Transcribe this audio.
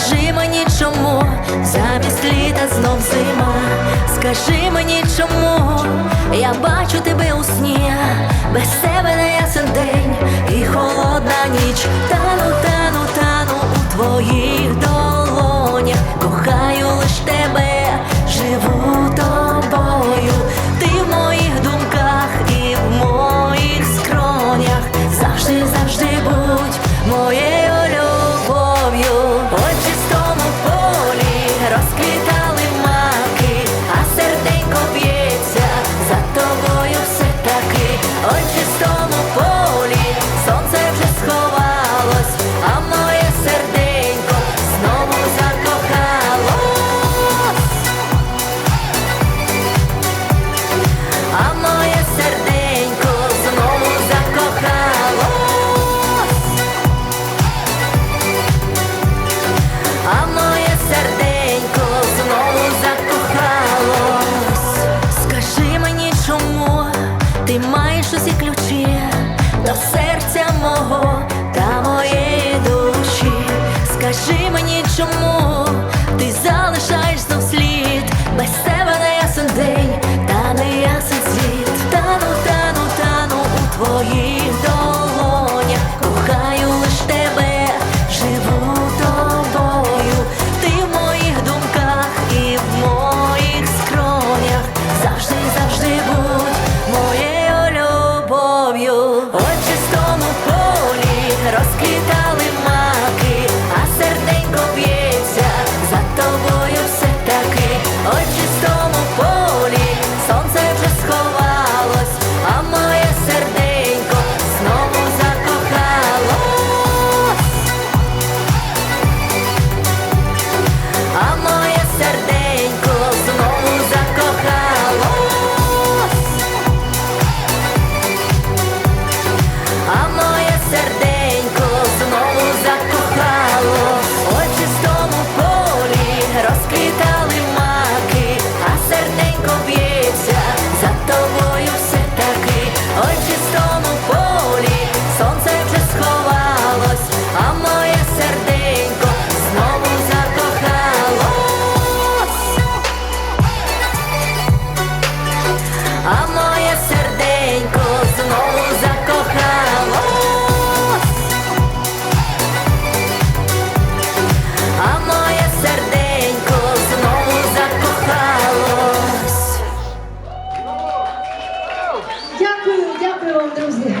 Скажи мені, чому замість літа знов зима, скажи мені, чому я бачу тебе у сні без себе. ти маєш усі ключі до серця мого та моєї душі. Скажи мені, чому. вам, друзі.